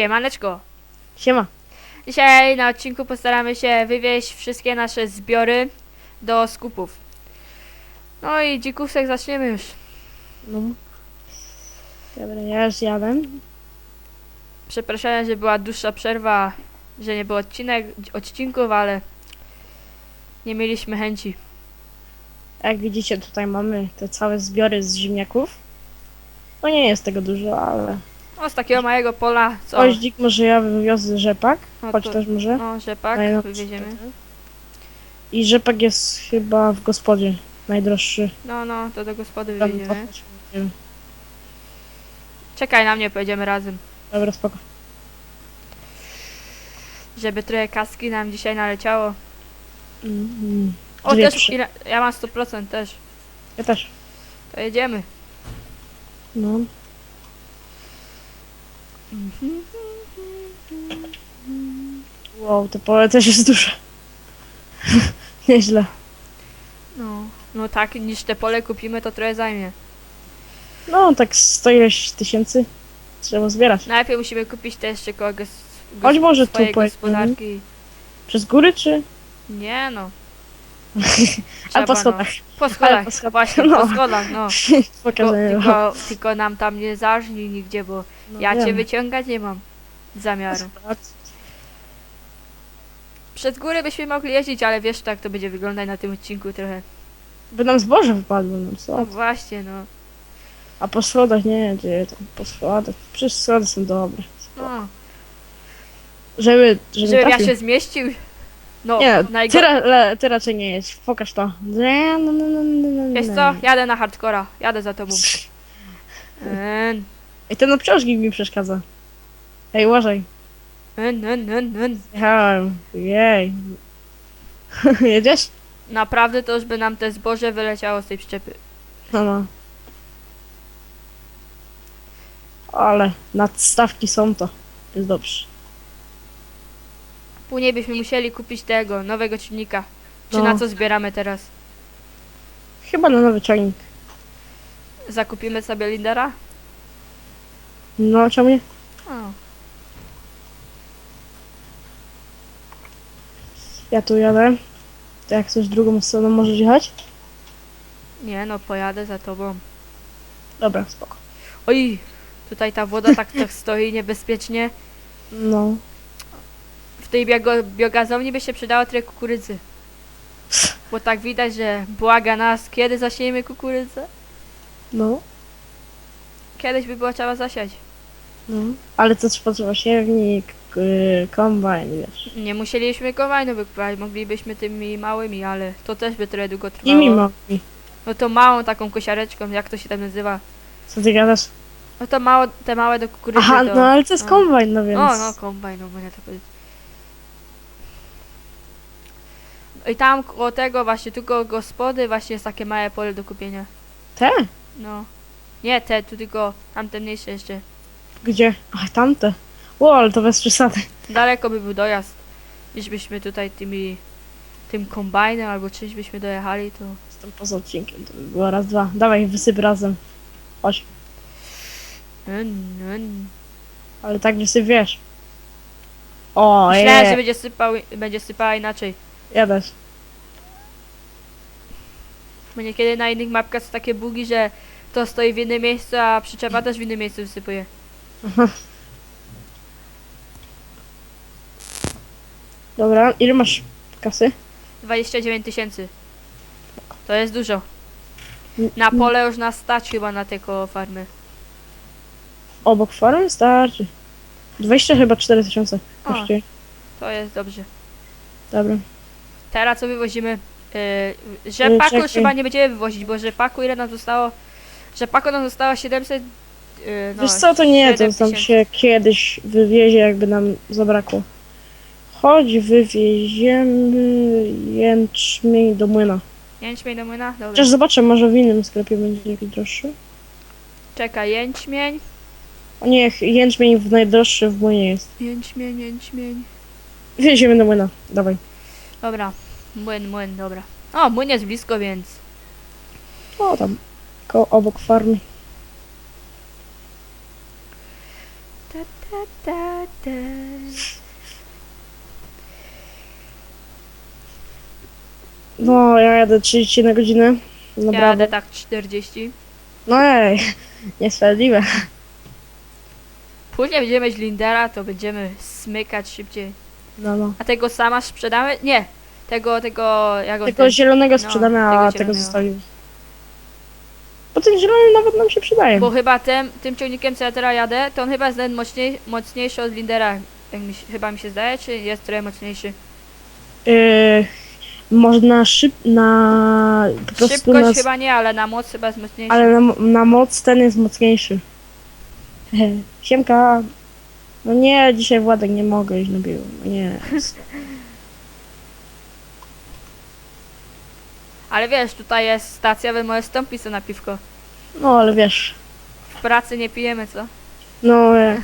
Siemaneczko. Siema. Dzisiaj na odcinku postaramy się wywieźć wszystkie nasze zbiory do skupów. No i dzikusek zaczniemy już. No. Dobra, ja już jadę. Przepraszam, że była dłuższa przerwa, że nie było odcinek, odcinków, ale nie mieliśmy chęci. Jak widzicie, tutaj mamy te całe zbiory z ziemniaków. No nie jest tego dużo, ale... No z takiego małego pola, co? Oździk może ja wywiozę rzepak. No Chodź to- też może. No, rzepak wywieziemy. I rzepak jest chyba w gospodzie najdroższy. No, no, to do gospody Tam wywieziemy. Czekaj na mnie, pojedziemy razem. Dobra, spoko. Żeby trochę kaski nam dzisiaj naleciało. Mm, O, Dwie, też, trzy. ile, ja mam 100% też. Ja też. To jedziemy. No. Wow, to pole też jest duże. Nieźle. No, no tak, niż te pole kupimy, to trochę zajmie. No, tak 100 ileś tysięcy trzeba zbierać. Najpierw musimy kupić te jeszcze kogoś Chodź może tu swojej pojedziemy. gospodarki. Przez góry, czy? Nie no. Ale po Trzeba, schodach. No. Po schodach, po schodach, właśnie, no. po schodach, no. Tylko, Pokażę. tylko, tylko nam tam nie zażnij nigdzie, bo No ja cię wiem. wyciągać nie mam zamiaru. Przez góry byśmy mogli jeździć, ale wiesz tak to będzie wyglądać na tym odcinku trochę. By nam zboże wypadło, no No co? właśnie, no. A po schodach nie, gdzie tam po schodach. Przecież schody są dobre. no. Żeby, żeby, Żebym ja się zmieścił. No, Nie, ty, ra, le, ty raczej nie jedź. Pokaż to. Nie, no, no, no, no, no, Wiesz no. co? Jadę na hardcora. Jadę za tobą. En, Ej, ten obciążnik mi przeszkadza. Ej, uważaj. en. Jechałem. Jej. Jedziesz? Naprawdę to już by nam te zboże wyleciało z tej przyczepy. No, no. Ale nadstawki są to. Jest dobrze. Później byśmy musieli kupić tego, nowego silnika. Czy No. na co zbieramy teraz? Chyba na nowy ciągnik. Zakupimy sobie Lindera? No, czemu nie? O, Ja tu jadę. To jak coś drugą stroną możesz jechać? nie no, pojadę za tobą. Dobra, spoko. Oj, tutaj ta woda tak, tak stoi niebezpiecznie. No. Tej biogazowni by się przydało trochę kukurydzy. Bo tak widać, że błaga nas, kiedy zasiejemy kukurydzę? No. Kiedyś by było trzeba zasiać. No. Ale to trzeba trzeba siewnik, yy, kombajn, wiesz. Nie musieliśmy kombajnu wykupować, moglibyśmy tymi małymi, ale to też by trochę długo I trwało. mimo. No to małą taką kosiareczką, jak to się tam nazywa? Co ty gadasz? No to mało, te małe do kukurydzy Aha, to... no ale to jest no. kombajn, no więc. O, no kombajn, no można to powiedzieć. I tam koło tego właśnie, tylko gospody właśnie jest takie małe pole do kupienia. Te? No. Nie te, tu tylko tamte mniejsze jeszcze. Gdzie? Ach, tamte. O, ale to bez przesady. Daleko by był dojazd. Jeśli byśmy tutaj tymi, tym kombajnem albo czymś byśmy dojechali, to... Jestem poza odcinkiem, to by było raz, dwa. Dawaj, wysyp razem. Chodź. Ale tak wysyp, wiesz. O, Myślałem, że je, będzie sypał, będzie sypała inaczej. Jadać. Bo niekiedy na innych mapkach są takie bugi, że to stoi w jednym miejscu, a przyczepa też w innym miejscu wysypuje. Dobra, ile masz kasy? 29 tysięcy. To jest dużo. Na pole już nas stać chyba na te koło farmy. Obok farmy starczy. 20 chyba 4 tysiące O. kosztuje. To jest dobrze. Dobra. Teraz co wywozimy? Yy, rzepaku już chyba nie będziemy wywozić, bo rzepaku ile nam zostało? Rzepaku nam zostało 700... Yy, no, Wiesz co, to nie, to 7 tam się kiedyś wywiezie, jakby nam zabrakło. Chodź, wywieziemy jęczmień do młyna. Jęczmień do młyna? Dobra. Chociaż zobaczę, może w innym sklepie będzie jakiś droższy. Czekaj, jęczmień. O niech jęczmień w najdroższy w młynie jest. Jęczmień, jęczmień. Wieziemy do młyna, dawaj. Dobra. Młyn, młyn, dobra. O, młyn jest blisko, więc... O, tam, ko obok farmy. Ta, ta, ta, ta. No, ja jadę 30 na godzinę. Ja Naprawdę. jadę tak 40. No ej, niesprawiedliwe. Później będziemy mieć Lindera, to będziemy smykać szybciej. No, no. A tego sama sprzedamy? Nie. Tego, tego, jak on Tego ten- zielonego no, sprzedamy, tego a tego zielonego. zostawimy. Bo ten zielony nawet nam się przydaje. Bo chyba tym, tym ciągnikiem, co ja teraz jadę, to on chyba jest nawet mocniej, mocniejszy od Lindera. Jak mi, się- chyba mi się zdaje, czy jest trochę mocniejszy? Yy, można szyb... na... po prostu Szybkość na... chyba nie, ale na moc chyba jest mocniejszy. Ale na, na moc ten jest mocniejszy. Siemka. No nie, dzisiaj Władek nie mogę iść na biegu. No nie. Ale wiesz, tutaj jest stacja, wy możesz stąpić sobie na piwko. No ale wiesz. W pracy nie pijemy, co? No jak...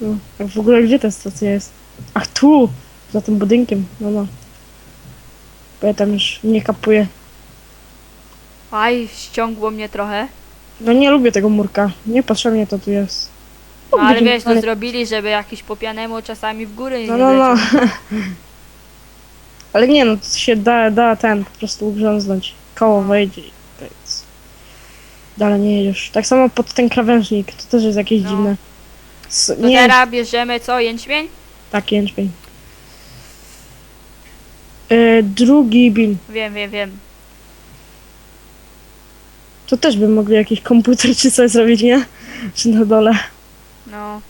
No, w ogóle gdzie ta stacja jest? Ach tu! Za tym budynkiem. No no. Bo ja tam już nie kapuję. Aj, ściągło mnie trochę. No nie lubię tego murka. Niepotrzebnie to tu jest. No, ale wiesz, to ale- zrobili, żeby jakiś po pianemu czasami w góry No nie no no. leciał. Ale nie no, to się da, da ten po prostu ugrząznąć. Koło wejdzie i jest. Dalej nie jedziesz. Tak samo pod ten krawężnik, to też jest jakieś No. dziwne. S- To nie, teraz bierzemy co, jęczmień? tak jęczmień. E, drugi bil. Wiem, wiem, wiem. To też by mogli jakiś komputer czy coś zrobić, nie? Czy na dole. No,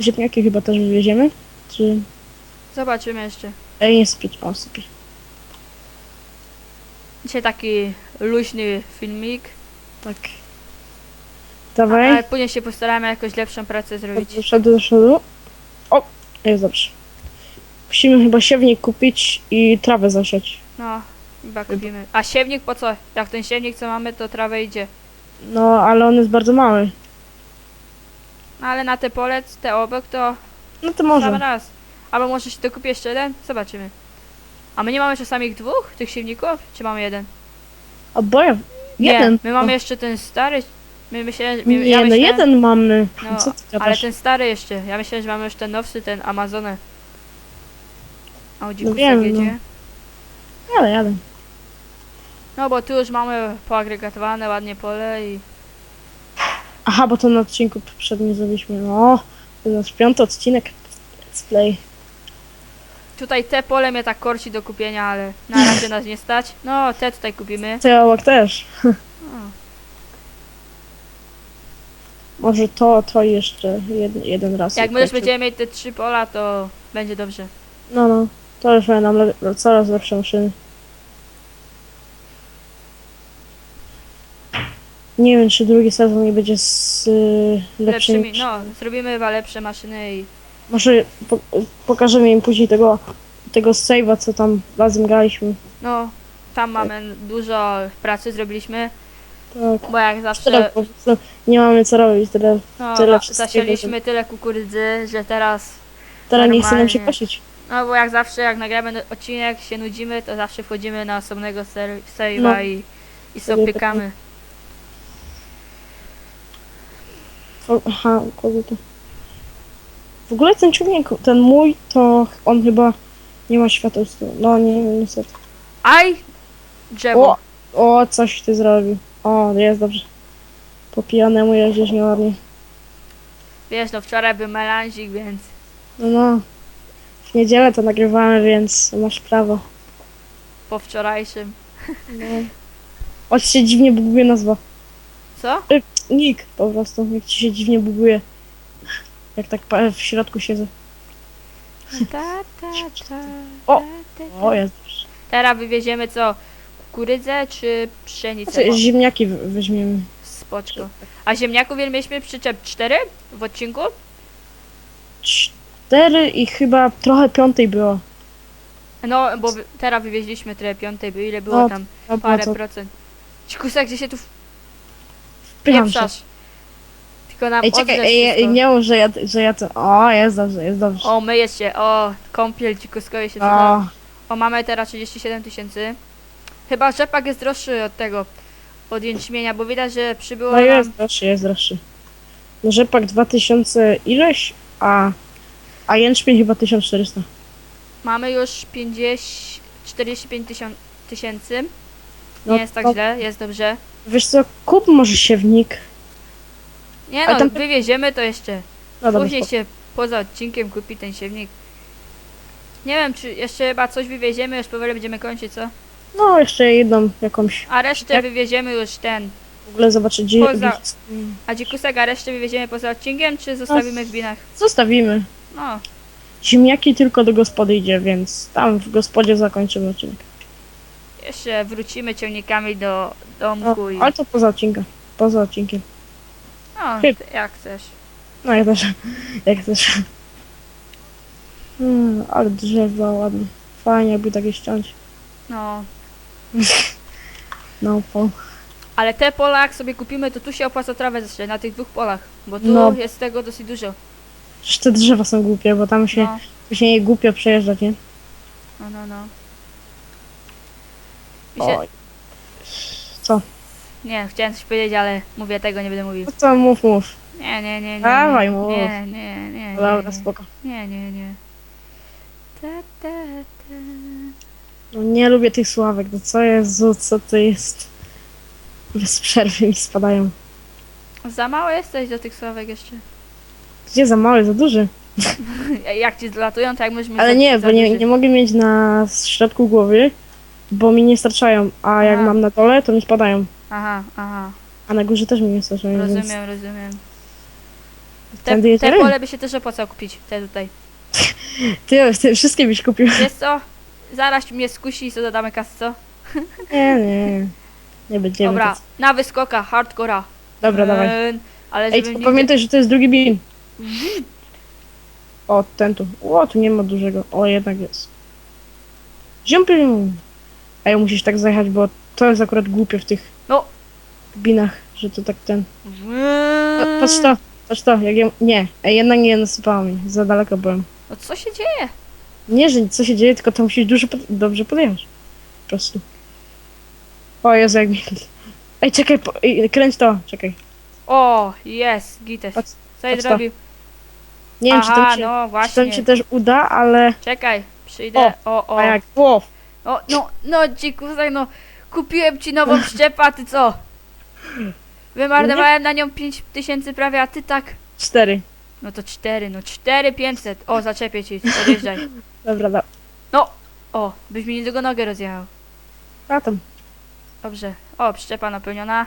Ziemniaki chyba też wywieziemy? Czy... zobaczymy jeszcze. Ej, nie sypieć. O. Dzisiaj taki luźny filmik, Tak. Dawaj. ale później się postaramy jakoś lepszą pracę zrobić. Do przodu, do przodu. O, jest dobrze. Musimy chyba siewnik kupić i trawę zasiać. No, chyba kupimy. A siewnik po co? Jak ten siewnik co mamy, to trawę idzie. No, ale on jest bardzo mały. No, ale na te pole, te obok, to No to sam może. raz. Albo może się to kupi jeszcze jeden? Zobaczymy. A my nie mamy czasami ich dwóch, tych siewników? Czy mamy jeden? Oboje. Jeden. Nie, my mamy jeszcze ten stary. My myślałem, my, Nie, ja no myślałem, jeden mamy. No, Co ty ale gadasz? ten stary jeszcze. Ja myślałem, że mamy już ten nowszy, ten Amazonę. Audi No no wiem, no. jedzie. Ale jadę. No bo tu już mamy poagregatowane ładnie pole i Aha, bo to na odcinku poprzednim zrobiliśmy. No, to nasz piąty odcinek. Let's play. tutaj te pole mnie tak korci do kupienia, ale na razie nas nie stać. No, te tutaj kupimy. Ty obok też. Może to, to jeszcze jeden, jeden raz. Jak my będziemy mieć te trzy pola, to będzie dobrze. No, no. To już będą nam le- coraz lepsze maszyny. Nie wiem, czy drugi sezon nie będzie z y, lepszymi. Lepszymi, no, zrobimy chyba lepsze maszyny i Może po, pokażemy im później tego, tego save'a, co tam razem graliśmy. no, tam mamy dużo pracy zrobiliśmy, Tak. bo jak Tyle zawsze po prostu nie mamy co robić, tyle, no, tyle wszystkiego, zasialiśmy tyle kukurydzy, że teraz tyle nie chce nam się Normalnie. kosić. No bo jak zawsze, jak nagramy odcinek, się nudzimy, to zawsze wchodzimy na osobnego ser- save'a No. i, i sobie pykamy. O, aha, kogo to? W ogóle ten ciągnik, ten mój, to on chyba nie ma świateł z tyłu. No nie, niestety. Aj! Drzewo. O, o, coś ty zrobił. O, jest dobrze. Po pijanemu jeździsz nieładnie. Wiesz, no wczoraj był melanzik, więc No, no. W niedzielę to nagrywamy, więc masz prawo. po wczorajszym. No. Choć się dziwnie buguje nazwa. Co? Nick po prostu, jak ci się dziwnie buguje. Jak tak w środku siedzę. Ta, ta, ta, O! O, jest dobrze. Teraz wywieziemy co? Kukurydzę czy pszenicę? Znaczy, ziemniaki we- weźmiemy. Spoczko. A ziemniaków ile mieliśmy przyczep? Cztery w odcinku? Cztery i chyba trochę piątej było. No, bo wy- teraz wywieźliśmy tyle piątej, by ile było No, tam parę to procent. Cikusek, gdzie się tu się. wpieprzasz? Tylko nam Ej, czekaj, ej, wszystko. ej, nie mów, że ja, że ja to... O, jest dobrze, jest dobrze. O, myje się, o, kąpiel dzikuskowi się tu O, O, mamy teraz 37 tysięcy. Chyba rzepak jest droższy od tego, od jęczmienia, bo widać, że przybyło no nam... jest droższy, jest droższy. Rzepak 2000 ileś, a, a jęczmień chyba 1400. Mamy już 50, 45 tysiąc- tysięcy. Nie No jest tak to- źle, jest dobrze. Wiesz co, kup może siewnik. Nie Ale no, tam- wywieziemy to jeszcze. No dobra, Później się poza odcinkiem kupi ten siewnik. Nie wiem, czy jeszcze chyba coś wywieziemy, już powoli będziemy kończyć, co? No, jeszcze jedną jakąś. A resztę Jak- wywieziemy już ten. W ogóle zobaczę, gdzie... Poza- A dzikusek, a resztę wywieziemy poza odcinkiem, czy zostawimy w binach? Zostawimy. No, Ziemniaki tylko do gospody idzie, więc tam w gospodzie zakończymy odcinek. Jeszcze wrócimy ciągnikami do No, domku i... ale to poza odcinkiem. Poza odcinkiem. No, Chyb. ty jak chcesz. No ja też. Jak też. Hmm, ale drzewa ładne. Fajnie jakby takie ściąć. No, No, po. ale te pola jak sobie kupimy, to tu się opłaca trawę zasiać, na tych dwóch polach. Bo tu No. jest tego dosyć dużo. Przecież te drzewa są głupie, bo tam się, No, tu się nie głupio przejeżdżać, nie? no, no, no. Się... Oj. Co? Nie, chciałem coś powiedzieć, ale mówię tego, nie będę mówił. No co, mów, mów. Nie, nie, nie, nie. Dawaj, nie, mów. nie, nie, nie, No Dobra, nie, spoko. nie, nie, nie. Ta, ta, ta. No nie lubię tych sławek, no co Jezu, co to jest? Bez przerwy mi spadają. Za mało jesteś do tych sławek jeszcze. Gdzie za mały, za duży? Jak ci zlatują, to jak możesz mieć Ale za- nie, za bo nie, duży. nie mogę mieć na środku głowy, bo mi nie starczają, a jak Aha. mam na dole, to mi spadają. Aha, aha. A na górze też mi nie starczają, więc Rozumiem, rozumiem. Te, tędy te jedziemy? pole by się też opłacało kupić, te tutaj. Ty, ty wszystkie byś kupił. Wiesz co? Zaraz mnie skusi i co dodamy kasę, co? Nie, nie, nie będziemy. Dobra, na wyskoka, hardcora. dobra dawaj. Eee, Ale Ej, tylko nigdy... pamiętaj, że to jest drugi bin. O, ten tu. O, tu nie ma dużego. O, jednak jest. Jumping! Ej, musisz tak zajechać, bo to jest akurat głupie w tych No. binach, że to tak ten... Pa- Patrz to, patrz to, jak ja... Nie, ej, jednak nie nasypało mi, za daleko byłem. No co się dzieje? Nie, że co się dzieje, tylko to musisz dużo pod... dobrze podjechać. Po prostu. O Jezu, jak mi... Ej, czekaj, po... ej, kręć to, czekaj. O, jest, gites. Patrz, Co patrz to. zrobił? Nie wiem, czy Aha, to, się, no czy to właśnie. mi się też uda, ale... Czekaj, przyjdę. O, o. A jak? O, no, no, dzikusek, no. Kupiłem ci nową szczepę, a ty co? Wymarnowałem na nią 5 tysięcy prawie, a ty tak. cztery. No to 4, no 4 500. O, zaczepię ci, podjeżdżaj. Dobra, da. O, byś mi niedługo nogę rozjechał. A tam. Dobrze. O, przyczepa napełniona.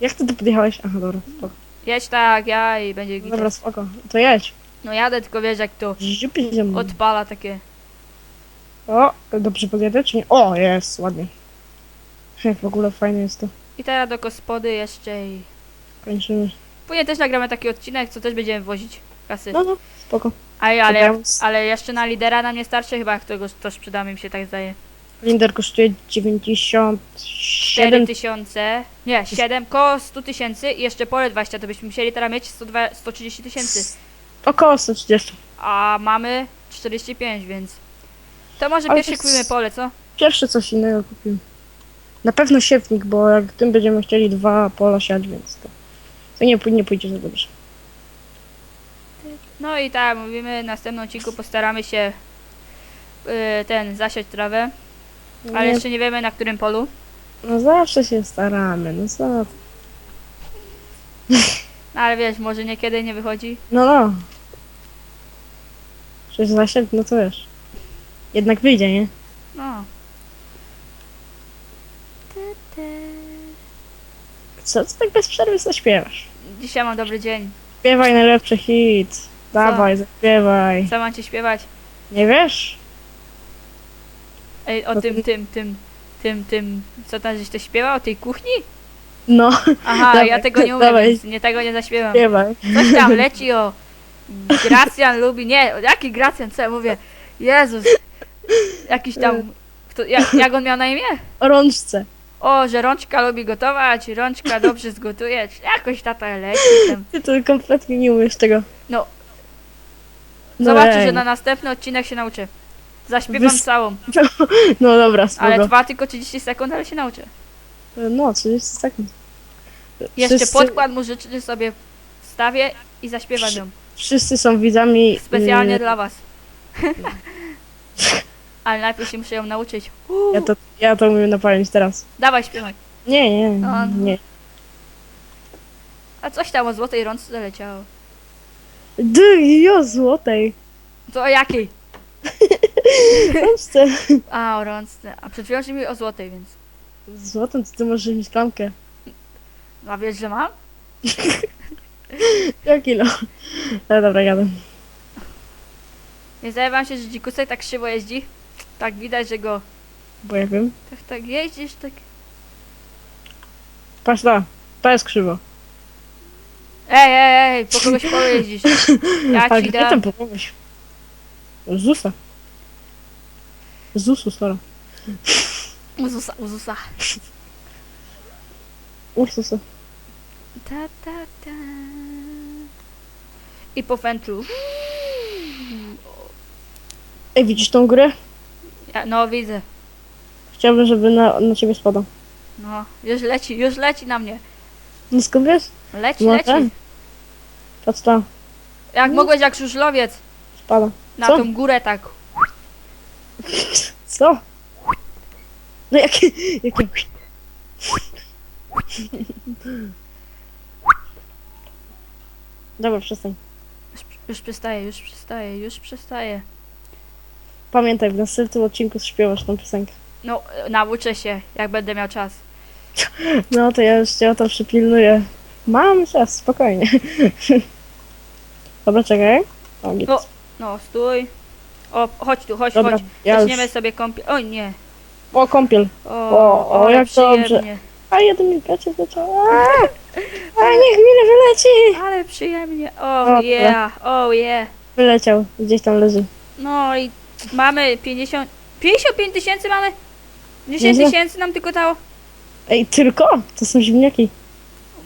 Jak ty tu podjechałeś? Aha, dobra, spoko. Jedź tak, ja i będzie Dobra, gites. spoko. To jedź. No jadę, tylko wiesz jak to odpala takie. O, dobrze podjadę, czy nie? O, jest, ładnie. Hej, w ogóle fajne jest to. I teraz do gospody jeszcze i... Kończymy. Później też nagramy taki odcinek, co też będziemy wozić kasy. No, no, spoko. Aj, ale, ale jeszcze na lidera nam nie starczy chyba, jak tego to sprzedamy, mi się tak zdaje. Linder kosztuje 97 4 tysiące, nie, 7, koło 100 tysięcy i jeszcze pole 20, to byśmy musieli teraz mieć 102, 130 tysięcy. Około 130. A mamy 45, więc... To może Ale to jest- kupimy pole, co? Pierwsze coś innego kupiłem. Na pewno siewnik, bo jak tym będziemy chcieli dwa pola siać, więc to, to nie, pój- nie pójdzie za dobrze. No i tak, mówimy, w następnym odcinku postaramy się y, ten, zasiać trawę, ale Nie, jeszcze nie wiemy na którym polu. No zawsze się staramy, no co? No, ale wiesz, może niekiedy nie wychodzi. No, no. Przecież zasiać, no to wiesz. Jednak wyjdzie, nie? No. Co ty tak bez przerwy zaśpiewasz? Dzisiaj mam dobry dzień. Śpiewaj najlepszy hit. Dawaj, zaśpiewaj. Co mam ci śpiewać? Nie wiesz? Ej, o No tym, to- tym, tym, tym, tym, co tam żeś to śpiewał? O tej kuchni? No, Aha, Dawaj, ja tego nie umiem, dawaj. więc nie tego nie zaśpiewam. śpiewaj. Coś tam leci o Gracjan lubi, nie, jaki Gracjan, co ja mówię? Jezus, jakiś tam, kto, jak, jak on miał na imię? O rączce. O, że Rączka lubi gotować, Rączka dobrze zgotuje, jakoś tata leci tam. Ty to kompletnie nie umiesz tego. No. No Zobaczysz, ej. że na następny odcinek się nauczę. Zaśpiewam Wys- całą, No dobra, spoko. ale trwa tylko 30 sekund, ale się nauczę. No, 30 sekund. Jeszcze Wszyscy- podkład muzyczny sobie wstawię i zaśpiewam ją. Wszyscy są widzami. Specjalnie mm, dla was. Ale najpierw się muszę ją nauczyć. Ja to, ja to umiem napalić teraz. Dawaj, śpiewaj. Nie, nie, No, no. nie. A coś tam o złotej rączce leciało. Dy, jo, złotej. To o jakiej? Rączce. A, o rączce. A przed chwilą mi o złotej, więc... Złotą, to ty możesz mieć klamkę. A wiesz, że mam? Jaki no. No dobra, jadę. Nie zdaje wam się, że dzikusek tak krzywo jeździ? Tak widać, że go... Bo ja wiem. Tak, tak jeździsz, tak... Patrz ta. To jest krzywo. Ej, ej, ej, po kogoś polu jeździsz. Ja A ci gdzie tam dam. pomogłeś? Zusa. Zusu, sorry. Uzusa, uzusa. Ursusa. Ta, ta, ta. I po fentlu. Ej, widzisz tą górę? Ja, no, widzę. Chciałbym, żeby na, na ciebie spadał. No, już leci, już leci na mnie. No skąd wiesz? Leci, No leci. tak. Patrz tam. Jak mogłeś jak żużlowiec Spada. na Co? tą górę tak. Co? No jakie... jakie... Dobra, przestań. Już, już przestaje, już przestaje, już przestaje. Pamiętaj, w następnym odcinku śpiewasz tą piosenkę. No, e, nauczę się, jak będę miał czas. No to ja już cię o to przypilnuję. Mam czas, spokojnie. Dobra, czekaj. O, git. No, no, stój. O, chodź tu, chodź, Dobra, chodź. ja już... Zaczniemy sobie kąpiel. Oj, nie. O, kąpiel. O, O, o, jak dobrze. A, jeden mi plecie zaczął. A, a niech mi nie wyleci. Ale przyjemnie. O, O, dobra. yeah, oh yeah. Wyleciał, gdzieś tam leży. No i mamy 50... 55 tysięcy mamy? 10 Nieźle. tysięcy nam tylko dało? Ej, tylko? To są ziemniaki.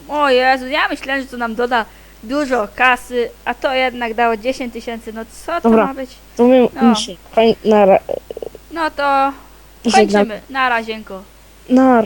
O Jezu, ja myślałem, że to nam doda dużo kasy, a to jednak dało 10 tysięcy. No co to Dobra. ma być? To my No. musimy. Koń... Na... ra- No to Żegnam. kończymy. Na razienko. Na...